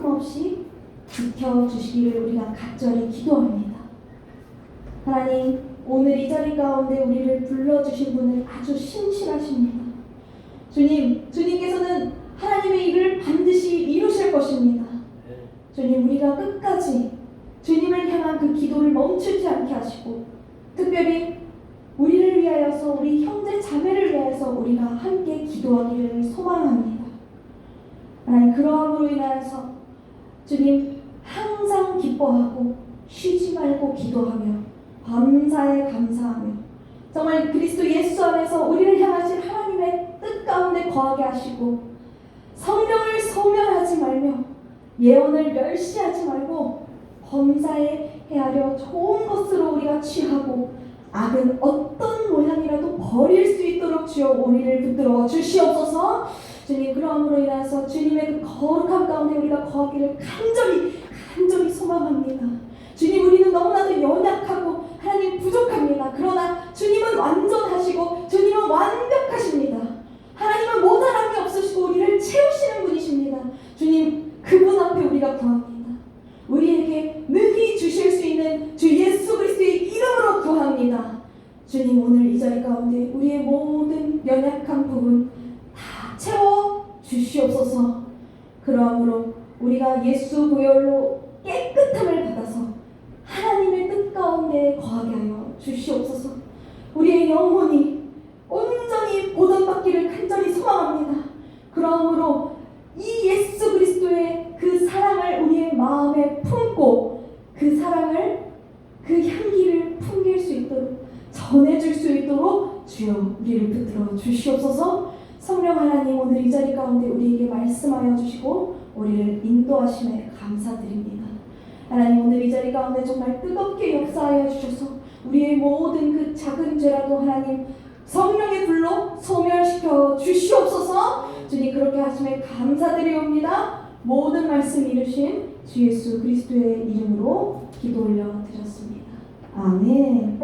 끊임없이 지켜주시기를 우리가 간절히 기도합니다. 하나님, 오늘 이 자리 가운데 우리를 불러주신 분은 아주 신실하십니다. 주님, 주님께서는 하나님의 일을 반드시 이루실 것입니다. 주님, 우리가 끝까지 주님을 향한 그 기도를 멈추지 않게 하시고, 특별히 우리를 위하여서, 우리 형제 자매를 위하여서 우리가 함께 기도하기를 소망합니다. 하나님, 그러함으로 인하여서 주님, 항상 기뻐하고 쉬지 말고 기도하며 감사에 감사하며 정말 그리스도 예수 안에서 우리를 향하신 하나님의 뜻 가운데 거하게 하시고 성령을 소멸하지 말며 예언을 멸시하지 말고 범사에 헤아려 좋은 것으로 우리가 취하고 악은 어떤 모양이라도 버릴 수 있도록 주여 우리를 붙들어 주시옵소서 주님 그러함으로 인하여서 주님의 그 거룩함 가운데 우리가 거하기를 간절히 간절히 소망합니다. 주님 우리는 너무나도 연약하고 하나님 부족합니다. 그러나 주님은 완전하시고 주님은 완벽하십니다. 하나님은 모자람이 없으시고 우리를 채우시는 분이십니다. 주님 그분 앞에 우리가 구합니다. 우리에게 능히 주실 수 있는 주 예수 그리스도의 이름으로 구합니다. 주님 오늘 이 자리 가운데 우리의 모든 연약한 부분 주시옵소서. 그러므로 우리가 예수 보혈로 깨끗함을 받아서 하나님의 뜻 가운데 거하게 하여 주시옵소서. 우리의 영혼이 온전히 보존받기를 간절히 소망합니다. 그러므로 이 예수 그리스도의 그 사랑을 우리의 마음에 품고 그 사랑을 그 향기를 풍길 수 있도록 전해줄 수 있도록 주여 우리를 붙들어 주시옵소서 성령 하나님 오늘 이 자리 가운데 우리에게 말씀하여 주시고 우리를 인도하심에 감사드립니다 하나님 오늘 이 자리 가운데 정말 뜨겁게 역사하여 주셔서 우리의 모든 그 작은 죄라도 하나님 성령의 불로 소멸시켜 주시옵소서 주님 그렇게 하심에 감사드리옵니다. 모든 말씀 이루신 주 예수 그리스도의 이름으로 기도 올려 드렸습니다. 아멘.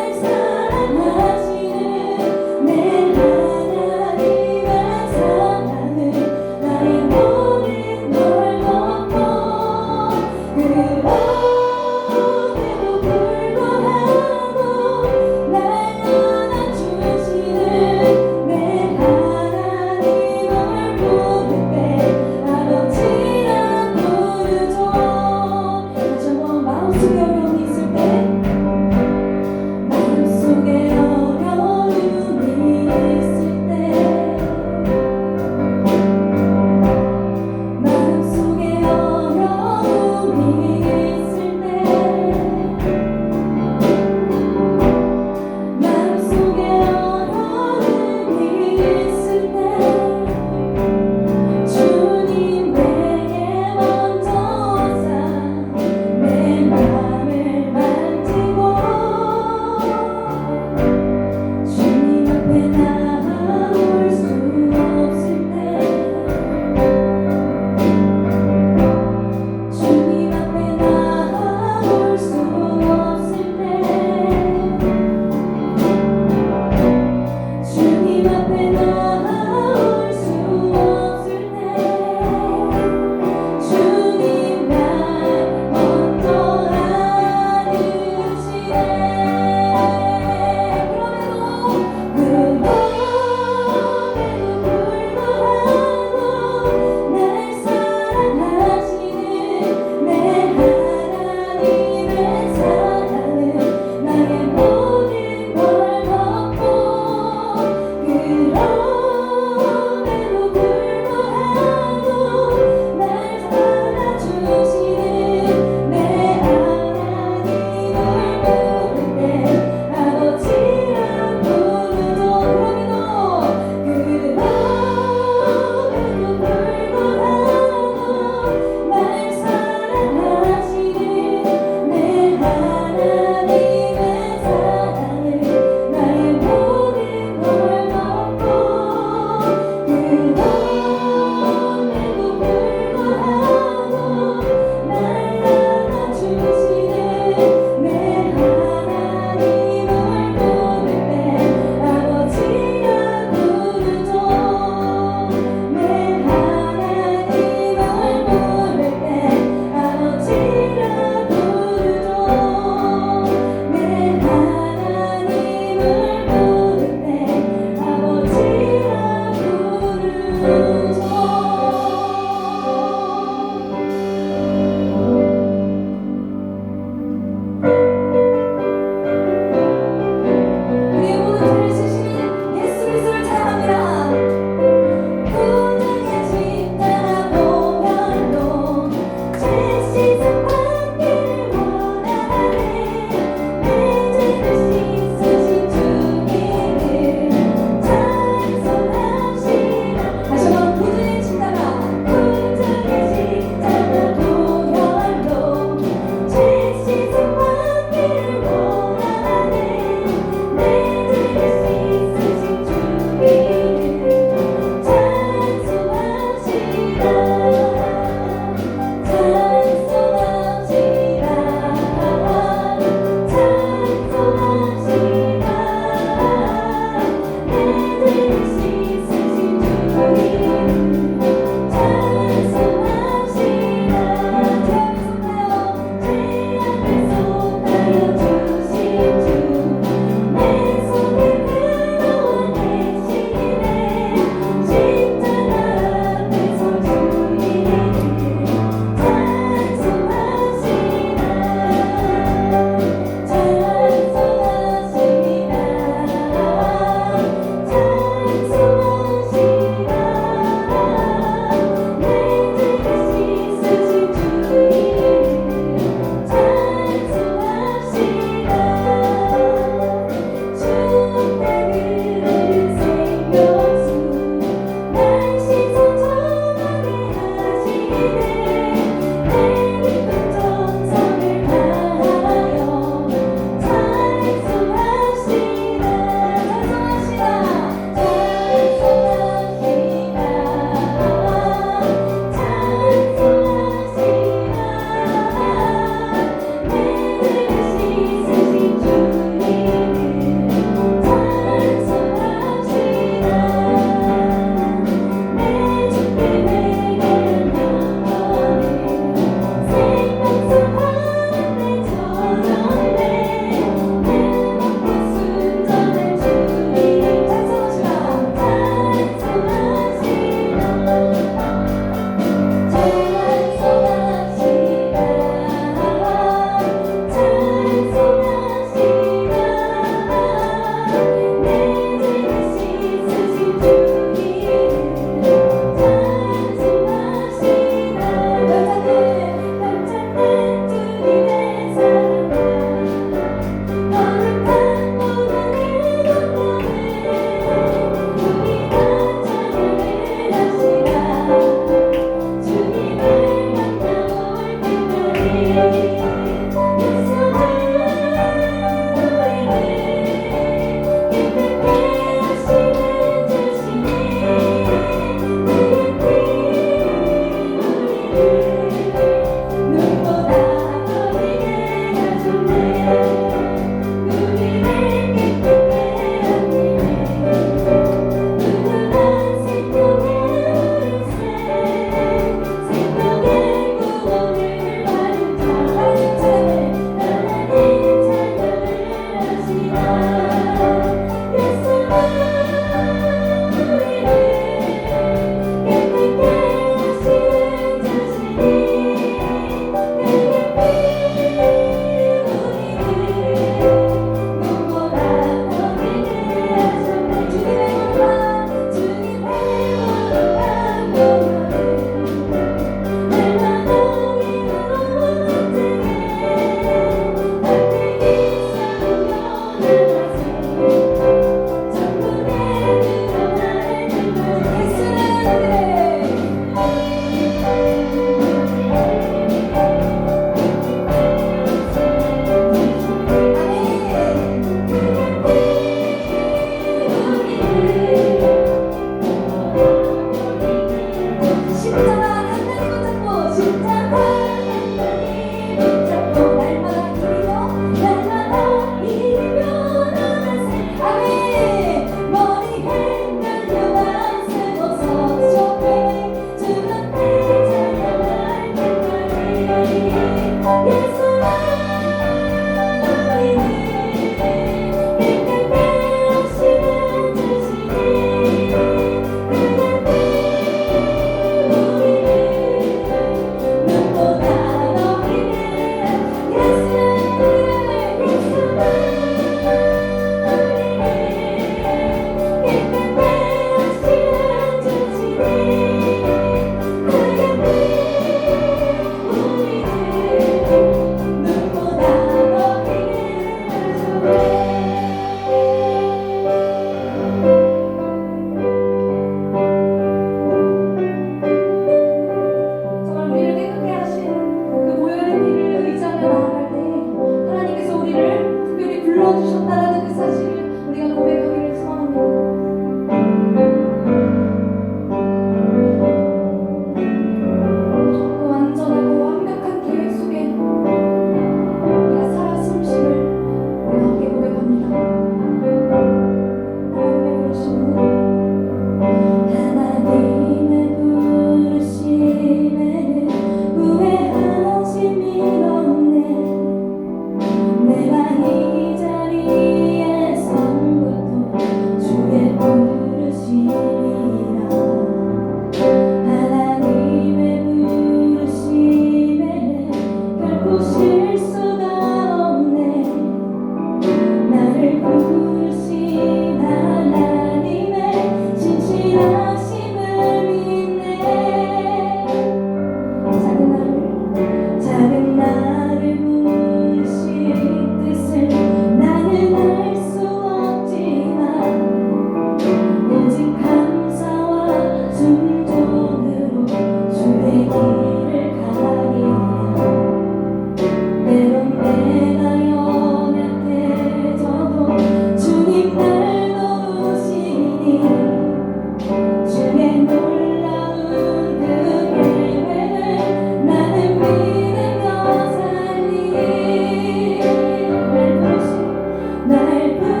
Goodbye.